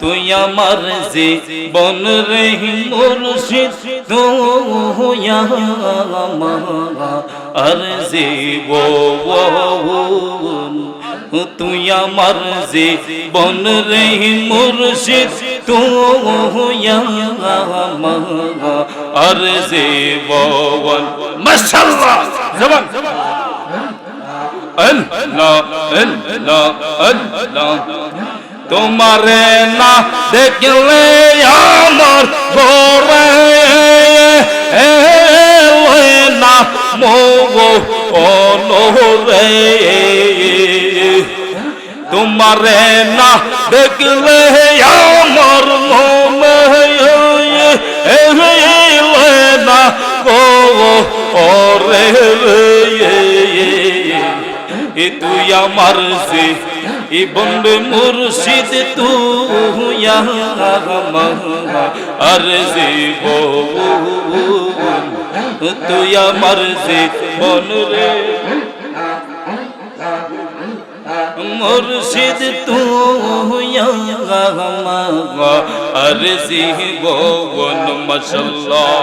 তুই আমার যে বন রে মুর্শিদ তুই আর যে বোন তুই আমার যে বন রে মুর্শিদ তুই আর যে বোন মাশাআল্লাহ, জবান। আল্লাহ আল্লাহ আল্লাহ। তোমারে না দেখলে আমার এলে না মোগ অনরে তোমারে না দেখলে আমার মনে না গো এ তুই আমার সে ইবন মুর্শিদ তুই আমার জীব তুই আমার জীবন রে। মুর্শিদ তুয়ারজি বোন মশাল্লাহ।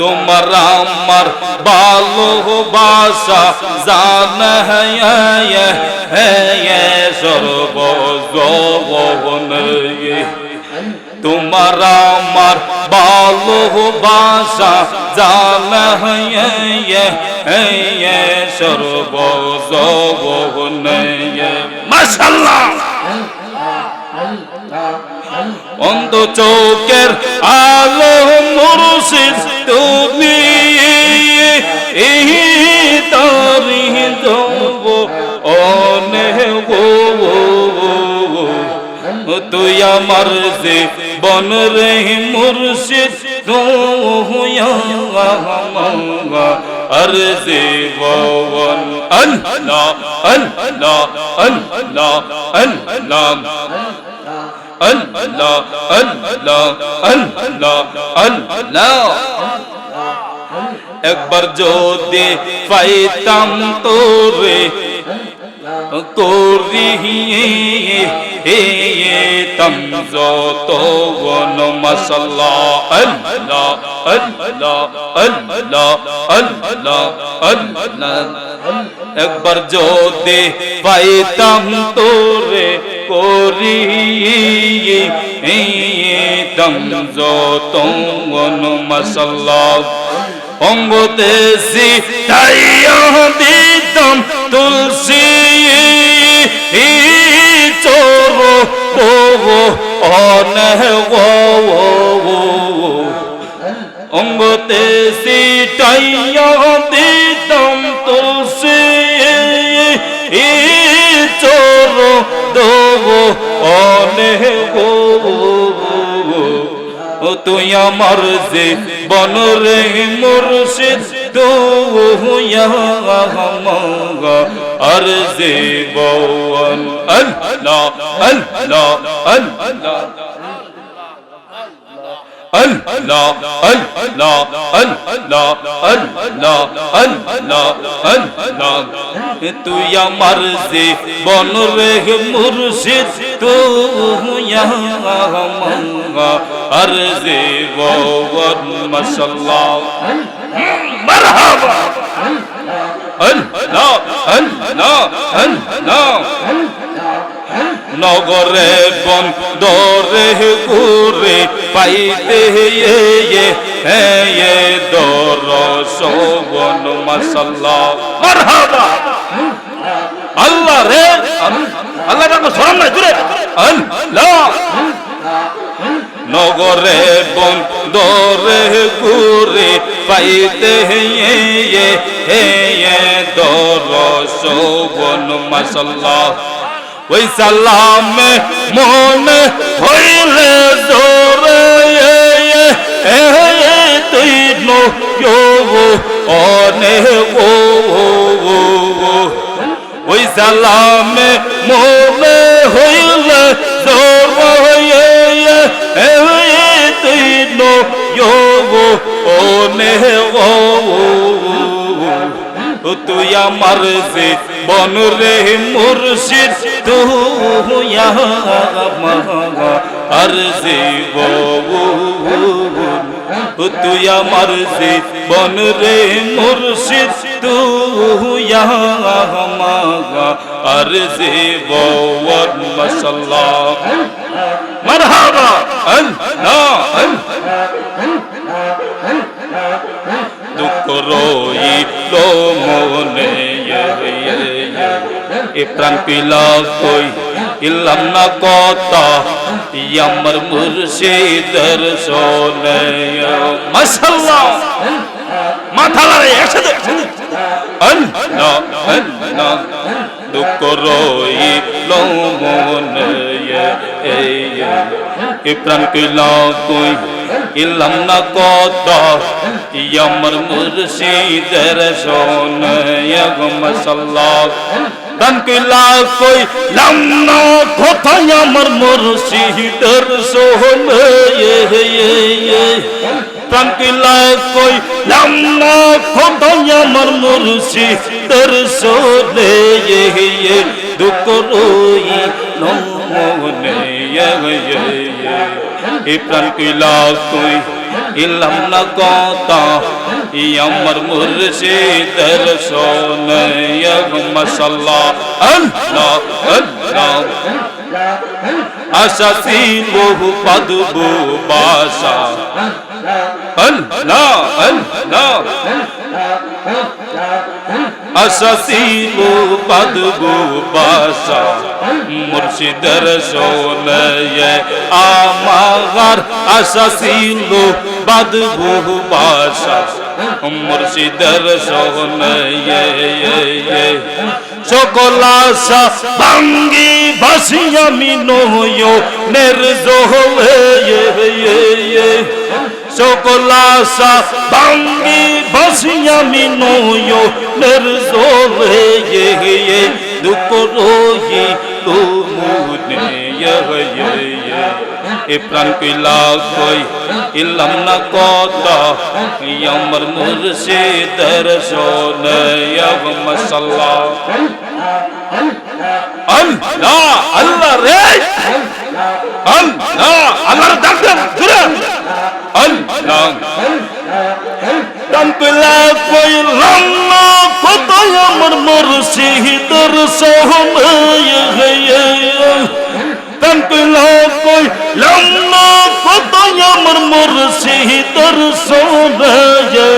তোমার আমার ভালোবাসা জান সর্বজন তোমার আমার ভালোবাসা জান সর্বজন মাশাল্লাহ অন্ধ চোখের আলো তুই আমার যে বন রে মুর্শিদ আরজে বন আল্লাহ আল্লাহ আল্লাহ আল্লাহ Allah, Allah, Allah, Allah. একবার যদি পাইতাম তোরে তোরি تمزو تو مسلا اللہ اللہ اللہ اللہ اللہ একবার যদি পাইতাম তোরে করি দম যত মশলা অঙ্গতে দিতাম তুলসী অঙ্গতে সিটাইয়া দিতাম তুলসী চোর দো অনে ও তুই আমার যে বন রে মুর্শিদ তুই আর যে বন আল্লাহ আল্লাহ আল্লাহ। তুই আমার যে বন রে মুর্শিদ তুই আমার যে বন মশাল্লাহ مرحبا هل لا هل لا هل لا নগরে বন্দরে ঘুরে পাইতে হে দর সবন মাসাল্লাহ মারহাবা। আল্লাহ রে। আল্লাহ রাখো সরম নাই, দূরে। আল্লাহ। নগরে বন্দরে ঘুরে পাইতে হে দর সবন মাসাল্লাহ ওই সালামে মনে হইলে জোরে তুই নো অনে, ও ওই সালামে মনে হইলে জোরে তুই নো অনে ও। তুই আমার যে বন রে মুর্শিদ তুই আমার যে তুই আমার যে বন রে মুর্শিদ তুই আমার যে বন মশাল্লাহ না এ প্রাণ পিলা কই ইল্লাম না কথা আমার মুর্শিদের সোনে মাশাল্লাহ মাথা লড়াই একসাথে আল্লাহ আল্লাহ দুঃখ রইল মনে এ প্রাণ পিলা কই ইল্লাম না কথা আমার মুর্শিদের সোনে মাশাল্লাহ দান কইলা কই লাম্না কোথায় আমার মুর্শিদের সোহনে কইলা কই লাম্না কোথায় আমার মুর্শিদের সোহনে দুঃখ রই নমনে এ প্রাণ কইলা কই ইলাম না কথা আমার মুর্শিদের সোনে মাশাল্লাহ আল্লাহ আল্লাহ আশা বহু পদবু বাসা আল্লাহ আল্লাহ বাসা মুর্শিদের সোনে আমার আশা ছিল বাদবো বাসা মুর্শিদের সোনে সকল আশা ভাঙ্গি ভাসি আমি নয় নির্জলে সকল আশা ভাঙ্গি ভাসি আমি নয় নির্জলে দুঃখ রহি তুমুনে এ প্রাণ কইলা কই ইলাম না কথা আমার মুর্শিদের সোনে মাশাল্লাহ আল্লাহ আল্লাহ রে আল্লাহ আল্লাহর ডাকবেন জোরে আল্লাহ তানকুলা কইলাম না কোথায় আমার মুর্শিদের সোহনে তানকুলা কইলাম না কোথায় আমার মুর্শিদের সোহনে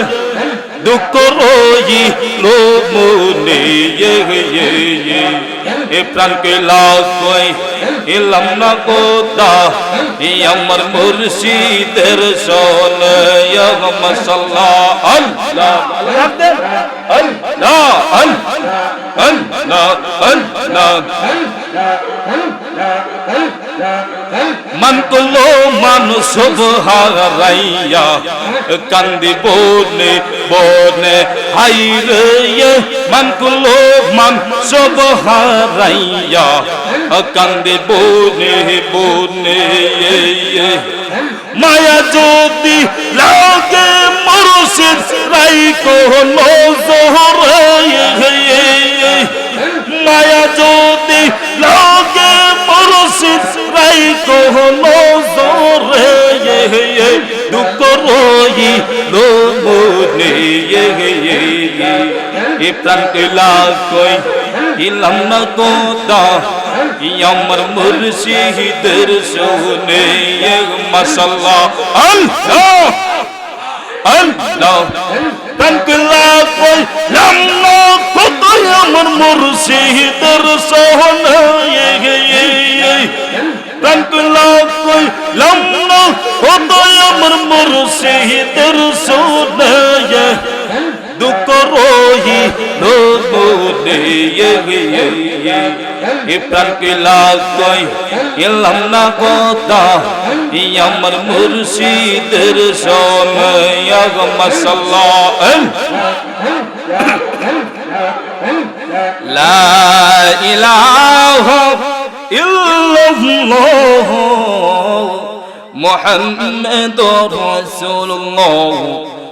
দুঃখ রই লো মনে এ প্রাণ কে কই এলাম না ই আমার মুর্শিদের সোনে মশাল্লা আল্লাহ আল্লাহ আল্লাহ আল্লাহ মান কলো মানুষ হারাইয়া কান্দি বনে বনে হাই রে মান কলো মান সব হারাইয়া কান্দে বনে বনে মায়া যদি লাগে মরসির রাই কোন মায়া প্রাণ কইলা কই ইলাম না কোদা আমার মুর্শিদের সোনে মাশাল্লাহ। আল্লাহ আল্লাহ তানকুলা কই লাম্মা কত আমার মুর্শিদের সোনে তানকুলা কই লাম্মা কত আমার মুর্শিদের সোনে দুঃখ রোহি লোনে এ প্রাণ কিলা কই এলাম না কথা আমার মুর্শিদের সময় মশাল্লা লা ইলাহা